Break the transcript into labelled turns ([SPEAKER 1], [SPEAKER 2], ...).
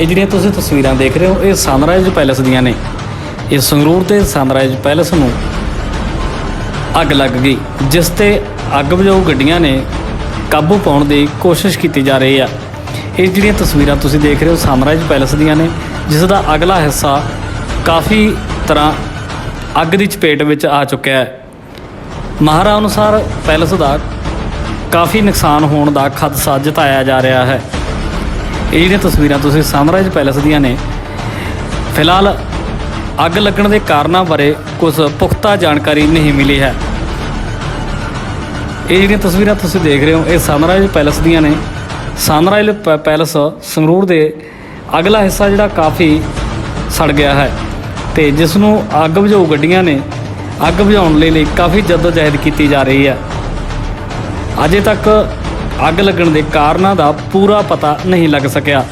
[SPEAKER 1] ਇਹ ਜਿਹੜੀਆਂ ਤੁਸੀਂ ਤਸਵੀਰਾਂ ਦੇਖ ਰਹੇ ਹੋ, ਇਹ ਸਨਰਾਈਜ਼ ਪੈਲੇਸ ਦੀਆਂ ਨੇ। ਇਹ ਸੰਗਰੂਰ ਦੇ ਸਨਰਾਈਜ਼ ਪੈਲੇਸ ਨੂੰ ਅੱਗ ਲੱਗ ਗਈ, ਜਿਸ ਤੇ ਅੱਗ ਬੁਝਾਊ ਗੱਡੀਆਂ ਨੇ ਕਾਬੂ ਪਾਉਣ ਦੀ ਕੋਸ਼ਿਸ਼ ਕੀਤੀ ਜਾ ਰਹੀ ਆ। ਇਹ ਜਿਹੜੀਆਂ ਤਸਵੀਰਾਂ ਤੁਸੀਂ ਦੇਖ ਰਹੇ ਹੋ ਸਨਰਾਈਜ਼ ਪੈਲੇਸ ਦੀਆਂ ਨੇ, ਜਿਸ ਦਾ ਅਗਲਾ ਹਿੱਸਾ ਕਾਫੀ ਤਰ੍ਹਾਂ ਅੱਗ ਦੀ ਚਪੇਟ ਵਿੱਚ ਆ ਚੁੱਕਿਆ ਹੈ। ਮਹਾਰਾ ਅਨੁਸਾਰ ਪੈਲੇਸ ਦਾ ਕਾਫੀ ਨੁਕਸਾਨ ਹੋਣ ਦਾ ਖਦਸ਼ਾ ਜਤਾਇਆ ਜਾ ਰਿਹਾ ਹੈ। ਇਹ ਜਿਹੜੀਆਂ ਤਸਵੀਰਾਂ ਤੁਸੀਂ ਸਨਰਾਈਜ਼ ਪੈਲੇਸ ਦੀਆਂ ਨੇ, ਫਿਲਹਾਲ ਅੱਗ ਲੱਗਣ ਦੇ ਕਾਰਨਾਂ ਬਾਰੇ ਕੁਝ ਪੁਖਤਾ ਜਾਣਕਾਰੀ ਨਹੀਂ ਮਿਲੀ ਹੈ। ਇਹ ਜਿਹੜੀਆਂ ਤਸਵੀਰਾਂ ਤੁਸੀਂ ਦੇਖ ਰਹੇ ਹੋ, ਇਹ ਸਨਰਾਈਜ਼ ਪੈਲੇਸ ਦੀਆਂ ਨੇ। ਸਨਰਾਈਜ਼ ਪ- ਪੈਲੇਸ ਸੰਗਰੂਰ ਦੇ ਅਗਲਾ ਹਿੱਸਾ ਜਿਹੜਾ ਕਾਫੀ ਸੜ ਗਿਆ ਹੈ ਤੇ ਜਿਸ ਨੂੰ ਅੱਗ ਬੁਝਾਊ ਗੱਡੀਆਂ ਨੇ, ਅੱਗ ਬੁਝਾਉਣ ਲਈ ਲਈ ਕਾਫੀ ਜਹਿਦ ਕੀਤੀ ਜਾ ਰਹੀ ਹੈ। ਅਜੇ ਤੱਕ ਅੱਗ ਲੱਗਣ ਦੇ ਕਾਰਨਾਂ ਦਾ ਪੂਰਾ ਪਤਾ ਨਹੀਂ ਲੱਗ ਸਕਿਆ।